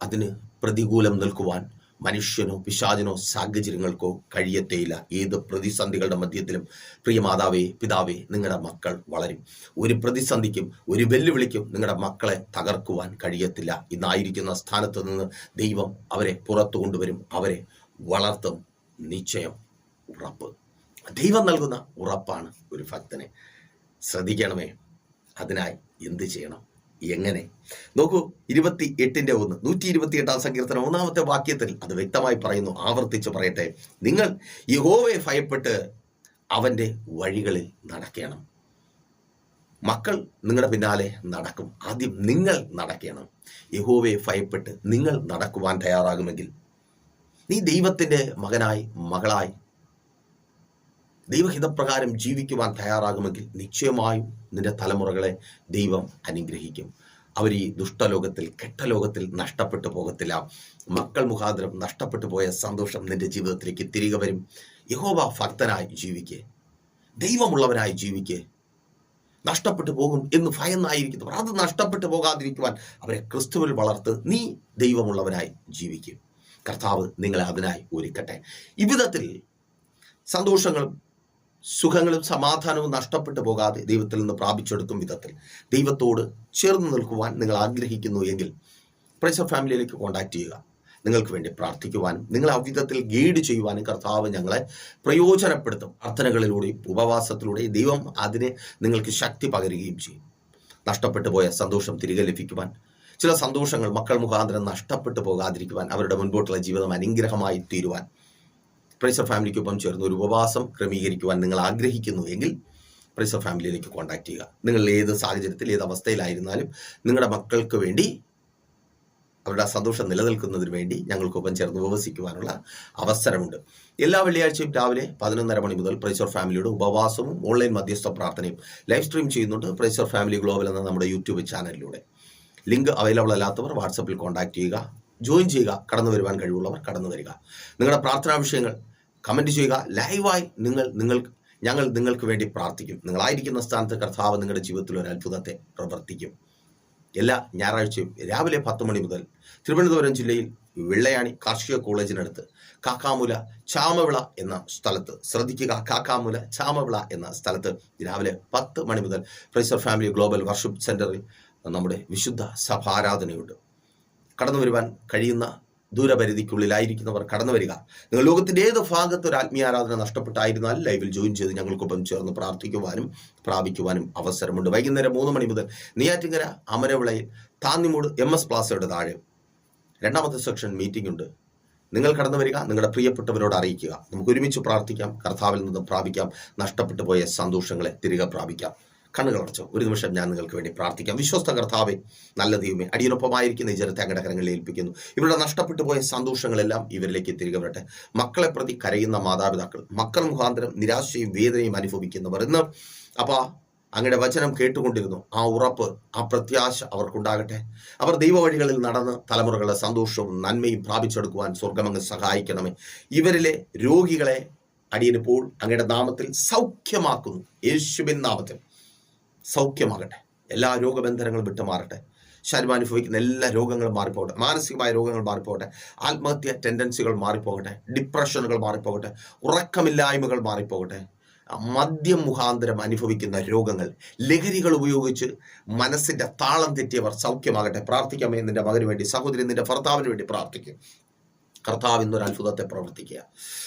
അതിന് പ്രതികൂലം നിൽക്കുവാൻ മനുഷ്യനോ പിശാചിനോ സാഹചര്യങ്ങൾക്കോ കഴിയത്തേയില്ല. ഏത് പ്രതിസന്ധികളുടെ മധ്യത്തിലും പ്രിയ മാതാവേ പിതാവേ നിങ്ങളുടെ മക്കൾ വളരും. ഒരു പ്രതിസന്ധിക്കും ഒരു വെല്ലുവിളിക്കും നിങ്ങളുടെ മക്കളെ തകർക്കുവാൻ കഴിയത്തില്ല. ഇന്നായിരിക്കുന്ന സ്ഥാനത്ത് നിന്ന് ദൈവം അവരെ പുറത്തു കൊണ്ടുവരും. അവരെ വളർത്തും. നിശ്ചയം ഉറപ്പ്. ദൈവം നൽകുന്ന ഉറപ്പാണ് ഒരു ഭക്തനെ. ശ്രദ്ധിക്കണമേ. അതിനായി എന്ത് ചെയ്യണം? എങ്ങനെ? നോക്കൂ ഇരുപത്തി എട്ടിന്റെ ഒന്ന് നൂറ്റി ഇരുപത്തി എട്ടാം സങ്കീർത്തനം ഒന്നാമത്തെ വാക്യത്തിൽ അത് വ്യക്തമായി പറയുന്നു ആവർത്തിച്ച് പറയട്ടെ. നിങ്ങൾ യഹോവയെ ഭയപ്പെട്ട് അവന്റെ വഴികളിൽ നടക്കണം. മക്കൾ നിങ്ങളുടെ പിന്നാലെ നടക്കും. ആദ്യം നിങ്ങൾ നടക്കണം. യഹോവയെ ഭയപ്പെട്ട് നിങ്ങൾ നടക്കുവാൻ തയ്യാറാകുമെങ്കിൽ നീ ദൈവത്തിന്റെ മകനായി മകളായി ദൈവഹിതപ്രകാരം ജീവിക്കുവാൻ തയ്യാറാകുമെങ്കിൽ നിശ്ചയമായും നിന്റെ തലമുറകളെ ദൈവം അനുഗ്രഹിക്കും. അവർ ഈ ദുഷ്ടലോകത്തിൽ കെട്ടലോകത്തിൽ നഷ്ടപ്പെട്ടു പോകത്തില്ല. മക്കൾ മുഖാന്തരം നഷ്ടപ്പെട്ടു പോയ സന്തോഷം നിന്റെ ജീവിതത്തിലേക്ക് തിരികെ വരും. യഹോവ ഭക്തനായി ജീവിക്കേ. ദൈവമുള്ളവനായി ജീവിക്കേ. നഷ്ടപ്പെട്ടു പോകും എന്ന് ഭയന്നായിരിക്കുന്നവർ അത് നഷ്ടപ്പെട്ടു പോകാതിരിക്കുവാൻ അവരെ ക്രിസ്തുവിൽ വളർത്ത് നീ ദൈവമുള്ളവനായി ജീവിക്കും. കർത്താവ് നിങ്ങളെ അതിനായി ഒരുക്കട്ടെ. ഇവിധത്തിൽ സന്തോഷങ്ങളും സുഖങ്ങളും സമാധാനവും നഷ്ടപ്പെട്ടു പോകാതെ ദൈവത്തിൽ നിന്ന് പ്രാപിച്ചെടുക്കും വിധത്തിൽ. ദൈവത്തോട് ചേർന്ന് നിൽക്കുവാൻ നിങ്ങൾ ആഗ്രഹിക്കുന്നു എങ്കിൽ പ്രൈസർ ഫാമിലിയിലേക്ക് കോൺടാക്ട് ചെയ്യുക. നിങ്ങൾക്ക് വേണ്ടി പ്രാർത്ഥിക്കുവാനും നിങ്ങളെ അവിധത്തിൽ ഗൈഡ് ചെയ്യുവാനും കർത്താവ് ഞങ്ങളെ പ്രയോജനപ്പെടുത്തും. പ്രാർത്ഥനകളിലൂടെയും ഉപവാസത്തിലൂടെയും ദൈവം അതിനെ നിങ്ങൾക്ക് ശക്തി പകരുകയും ചെയ്യും. നഷ്ടപ്പെട്ടു പോയ സന്തോഷം തിരികെ ലഭിക്കുവാൻ ചില സന്തോഷങ്ങൾ മക്കൾ മുഖാന്തരം നഷ്ടപ്പെട്ടു പോകാതിരിക്കുവാൻ അവരുടെ മുൻപോട്ടുള്ള ജീവിതം അനുഗ്രഹമായി തീരുവാൻ പ്രൈസർ ഫാമിലിക്കൊപ്പം ചേർന്ന് ഒരു ഉപവാസം ക്രമീകരിക്കുവാൻ നിങ്ങൾ ആഗ്രഹിക്കുന്നു എങ്കിൽ പ്രൈസർ ഫാമിലിയിലേക്ക് കോൺടാക്ട് ചെയ്യുക. നിങ്ങൾ ഏത് സാഹചര്യത്തിൽ ഏത് അവസ്ഥയിലായിരുന്നാലും നിങ്ങളുടെ മക്കൾക്ക് വേണ്ടി അവരുടെ സന്തോഷം നിലനിൽക്കുന്നതിന് വേണ്ടി ഞങ്ങൾക്കൊപ്പം ചേർന്ന് ഉപവസിക്കുവാനുള്ള അവസരമുണ്ട്. എല്ലാ വെള്ളിയാഴ്ചയും രാവിലെ പതിനൊന്നര മണി മുതൽ പ്രൈസർ ഫാമിലിയുടെ ഉപവാസവും ഓൺലൈൻ മധ്യസ്ഥ പ്രാർത്ഥനയും ലൈവ് സ്ട്രീം ചെയ്യുന്നുണ്ട് പ്രൈസർ ഫാമിലി ഗ്ലോബൽ എന്ന നമ്മുടെ യൂട്യൂബ് ചാനലിലൂടെ ലിങ്ക് അവൈലബിൾ അല്ലാത്തവർ വാട്സപ്പിൽ കോൺടാക്ട് ചെയ്യുക. ജോയിൻ ചെയ്യുക കടന്നു വരുവാൻ കഴിവുള്ളവർ കടന്നു വരിക. നിങ്ങളുടെ പ്രാർത്ഥനാ വിഷയങ്ങൾ കമന്റ് ചെയ്യുക. ലൈവായി നിങ്ങൾ നിങ്ങൾ ഞങ്ങൾ നിങ്ങൾക്ക് വേണ്ടി പ്രാർത്ഥിക്കും. നിങ്ങളായിരിക്കുന്ന സ്ഥാനത്ത് കർത്താവ് നിങ്ങളുടെ ജീവിതത്തിൽ ഒരു അത്ഭുതത്തെ പ്രവർത്തിക്കും. എല്ലാ ഞായറാഴ്ചയും രാവിലെ പത്ത് മണി മുതൽ തിരുവനന്തപുരം ജില്ലയിൽ വെള്ളയാണി കാർഷിക കോളേജിനടുത്ത് കാക്കാമുല ചാമവിള എന്ന സ്ഥലത്ത് ശ്രദ്ധിക്കുക. കാക്കാമുല ചാമവിള എന്ന സ്ഥലത്ത് രാവിലെ പത്ത് മണി മുതൽ പ്രൈസർ ഫാമിലി ഗ്ലോബൽ വർഷിപ്പ് സെന്ററിൽ നമ്മുടെ വിശുദ്ധ സഭാരാധനയുണ്ട്. കടന്നു വരുവാൻ കഴിയുന്ന ദൂരപരിധിക്കുള്ളിലായിരിക്കുന്നവർ കടന്നു വരിക. നിങ്ങൾ ലോകത്തിന്റെ ഏത് ഭാഗത്ത് ഒരു ആത്മീയാരാധന നഷ്ടപ്പെട്ടായിരുന്നാൽ ലൈവിൽ ജോയിൻ ചെയ്ത് ഞങ്ങൾക്കൊപ്പം ചേർന്ന് പ്രാർത്ഥിക്കുവാനും പ്രാപിക്കുവാനും അവസരമുണ്ട്. വൈകുന്നേരം മൂന്ന് മണി മുതൽ നെയ്യാറ്റിങ്കര അമരവിളയിൽ താന്നിമൂട് എം എസ് പ്ലാസയുടെ താഴെ രണ്ടാമത്തെ സെക്ഷൻ മീറ്റിംഗ് ഉണ്ട്. നിങ്ങൾ കടന്നു വരിക നിങ്ങളുടെ പ്രിയപ്പെട്ടവരോട് അറിയിക്കുക. നമുക്ക് ഒരുമിച്ച് പ്രാർത്ഥിക്കാം കർത്താവിൽ നിന്ന് പ്രാപിക്കാം നഷ്ടപ്പെട്ടു പോയ സന്തോഷങ്ങളെ തിരികെ പ്രാപിക്കാം. കണ്ണുകൾ അടച്ചു ഒരു നിമിഷം ഞാൻ നിങ്ങൾക്ക് വേണ്ടി പ്രാർത്ഥിക്കാം. വിശ്വസ്ത കർത്താവെ നല്ല ദൈവമേ അടിയനൊപ്പമായിരിക്കുന്ന ഈ ജനത്തെ അങ്ങയുടെ കരങ്ങളിൽ ഏൽപ്പിക്കുന്നു. ഇവരുടെ നഷ്ടപ്പെട്ടു പോയ സന്തോഷങ്ങളെല്ലാം ഇവരിലേക്ക് തിരികെ വരട്ടെ. മക്കളെ പ്രതി കരയുന്ന മാതാപിതാക്കൾ മക്കൾ മുഖാന്തരം നിരാശയും വേദനയും അനുഭവിക്കുന്നവർ ഇന്ന് അപ്പാ അങ്ങയുടെ വചനം കേട്ടുകൊണ്ടിരുന്നു. ആ ഉറപ്പ് ആ പ്രത്യാശ അവർക്കുണ്ടാകട്ടെ. അവർ ദൈവവഴികളിൽ നടന്ന് തലമുറകളുടെ സന്തോഷവും നന്മയും പ്രാപിച്ചെടുക്കുവാൻ സ്വർഗമങ്ങ് സഹായിക്കണമേ. ഇവരിലെ രോഗികളെ അടിയനിപ്പോൾ അങ്ങയുടെ നാമത്തിൽ സൗഖ്യമാക്കുന്നു. യേശുബിൻ നാമത്തിൽ. സൗഖ്യമാകട്ടെ. എല്ലാ രോഗബന്ധനങ്ങളും വിട്ടുമാറട്ടെ. ശരീരം അനുഭവിക്കുന്ന എല്ലാ രോഗങ്ങളും മാറിപ്പോകട്ടെ. മാനസികമായ രോഗങ്ങൾ മാറിപ്പോകട്ടെ. ആത്മഹത്യ ടെൻഡൻസികൾ മാറിപ്പോകട്ടെ. ഡിപ്രഷനുകൾ മാറിപ്പോകട്ടെ. ഉറക്കമില്ലായ്മകൾ മാറിപ്പോകട്ടെ. മദ്യം മുഖാന്തരം അനുഭവിക്കുന്ന രോഗങ്ങൾ ലഹരികൾ ഉപയോഗിച്ച് മനസ്സിന്റെ താളം തെറ്റിയവർ സൗഖ്യമാകട്ടെ. പ്രാർത്ഥിക്കാമേ നിന്റെ മകന് വേണ്ടി സഹോദരി നിന്റെ ഭർത്താവിന് വേണ്ടി പ്രാർത്ഥിക്കും. കർത്താവ് ഇന്നൊരു അത്ഭുതത്തെ പ്രവർത്തിക്കുക.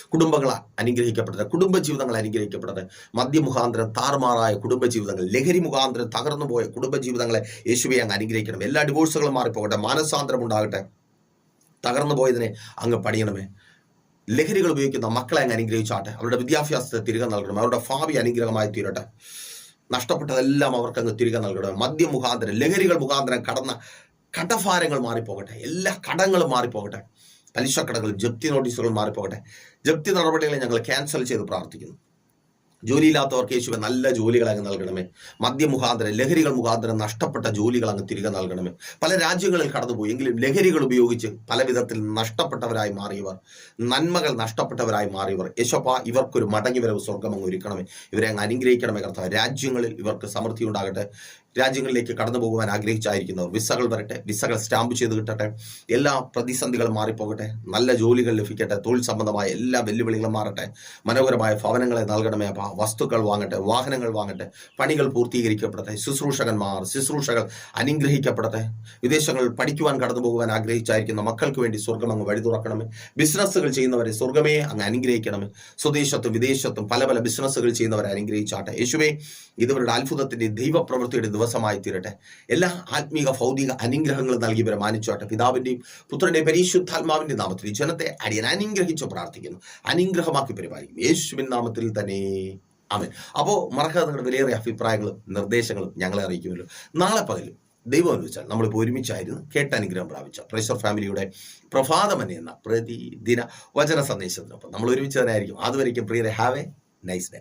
കുടുംബങ്ങൾ അനുഗ്രഹിക്കപ്പെടട്ടെ കുടുംബജീവിതങ്ങൾ അനുഗ്രഹിക്കപ്പെടട്ടെ മദ്യമുഖാന്തരം താറുമാറായ കുടുംബജീവിതങ്ങൾ ലഹരി മുഖാന്തരം തകർന്നുപോയ കുടുംബജീവിതങ്ങളെ യേശുവെ അങ്ങ് അനുഗ്രഹിക്കണം. എല്ലാ ഡിവോഴ്സുകളും മാറിപ്പോകട്ടെ മാനസാന്തരം ഉണ്ടാകട്ടെ തകർന്നു പോയതിനെ അങ്ങ് പണിയണമേ. ലഹരികൾ ഉപയോഗിക്കുന്ന മക്കളെ അങ്ങ് അനുഗ്രഹിച്ചാട്ടെ അവരുടെ വിദ്യാഭ്യാസത്തെ തിരികെ നൽകണം അവരുടെ ഭാവി അനുഗ്രഹമായി തീരട്ടെ. നഷ്ടപ്പെട്ടതെല്ലാം അവർക്ക് അങ്ങ് തിരികെ നൽകണം മദ്യം മുഖാന്തരം ലഹരികൾ മുഖാന്തരം കടന്ന കടഭാരങ്ങൾ മാറിപ്പോകട്ടെ എല്ലാ കടങ്ങളും മാറിപ്പോകട്ടെ. പലിശ കടകൾ ജപ്തി നോട്ടീസുകൾ മാറിപ്പോകട്ടെ. ജപ്തി നടപടികളെ ഞങ്ങൾ ക്യാൻസൽ ചെയ്ത് പ്രാർത്ഥിക്കുന്നു. ജോലിയില്ലാത്തവർക്ക് യേശുവെ നല്ല ജോലികൾ അങ്ങ് നൽകണമേ. മദ്യ മുഖാന്തരം ലഹരികൾ മുഖാന്തരം നഷ്ടപ്പെട്ട ജോലികൾ അങ്ങ് തിരികെ നൽകണമേ. പല രാജ്യങ്ങളിൽ കടന്നുപോയി എങ്കിലും ലഹരികൾ ഉപയോഗിച്ച് പല വിധത്തിൽ നഷ്ടപ്പെട്ടവരായി മാറിയവർ നന്മകൾ നഷ്ടപ്പെട്ടവരായി മാറിയവർ. യശോപ്പ ഇവർക്കൊരു മടങ്ങി വരവ് സ്വർഗം അങ്ങ് ഒരുക്കണമേ. ഇവരെ അങ്ങ് അനുഗ്രഹിക്കണമേ കർത്താവ്. രാജ്യങ്ങളിൽ ഇവർക്ക് സമൃദ്ധി ഉണ്ടാകട്ടെ. രാജ്യങ്ങളിലേക്ക് കടന്നു പോകുവാൻ ആഗ്രഹിച്ചായിരിക്കുന്നവർ വിസകൾ വരട്ടെ വിസകൾ സ്റ്റാമ്പ് ചെയ്ത് കിട്ടട്ടെ എല്ലാ പ്രതിസന്ധികളും മാറിപ്പോകട്ടെ നല്ല ജോലികൾ ലഭിക്കട്ടെ തൊഴിൽ സംബന്ധമായ എല്ലാ വെല്ലുവിളികളും മാറട്ടെ മനോഹരമായ ഭവനങ്ങളെ നൽകണമേ വസ്തുക്കൾ വാങ്ങട്ടെ വാഹനങ്ങൾ വാങ്ങട്ടെ പണികൾ പൂർത്തീകരിക്കപ്പെടട്ടെ ശുശ്രൂഷകന്മാർ ശുശ്രൂഷകൾ അനുഗ്രഹിക്കപ്പെടട്ടെ വിദേശങ്ങളിൽ പഠിക്കുവാൻ കടന്നു പോകുവാൻ ആഗ്രഹിച്ചായിരിക്കുന്ന മക്കൾക്ക് വേണ്ടി സ്വർഗം അങ്ങ് വഴി തുറക്കണമേ ബിസിനസ്സുകൾ ചെയ്യുന്നവരെ സ്വർഗമേ അങ്ങ് അനുഗ്രഹിക്കണമേ സ്വദേശത്തും വിദേശത്തും പല പല ബിസിനസ്സുകൾ ചെയ്യുന്നവരെ അനുഗ്രഹിച്ചാട്ടെ. യേശുവേ ഇതുവരുടെ അത്ഭുതത്തിന്റെ ദൈവപ്രവൃത്തിയുടെ ദിവസമായി തീരട്ടെ. എല്ലാ ആത്മീക ഭൗതിക അനുഗ്രഹങ്ങളും നൽകി ഇവരെ മാനിച്ചോട്ടെ പിതാവിന്റെയും പുത്രന്റെയും പരിശുദ്ധാത്മാവിന്റെ നാമത്തിൽ ജനത്തെ അടിയൻ അനുഗ്രഹിച്ച് പ്രാർത്ഥിക്കുന്നു. അനുഗ്രഹമാക്കി പരിപാലിക്കും യേശുവിൻ നാമത്തിൽ തന്നെ. അവൻ അപ്പോൾ മറക്കാതെ നിങ്ങളുടെ അഭിപ്രായങ്ങളും നിർദ്ദേശങ്ങളും ഞങ്ങളെ അറിയിക്കുമല്ലോ. നാളെ പകലും ദൈവം അനുവദിച്ചാൽ നമ്മളിപ്പോൾ ഒരുമിച്ചായിരുന്നു കേട്ട അനുഗ്രഹം പ്രാപിച്ച പ്രഷർ ഫാമിലിയുടെ പ്രഭാതമനി എന്ന പ്രതിദിന വചന സന്ദേശത്തിനൊപ്പം നമ്മൾ ഒരുമിച്ച് തന്നെ ആയിരിക്കും. പ്രിയരെ have a nice day.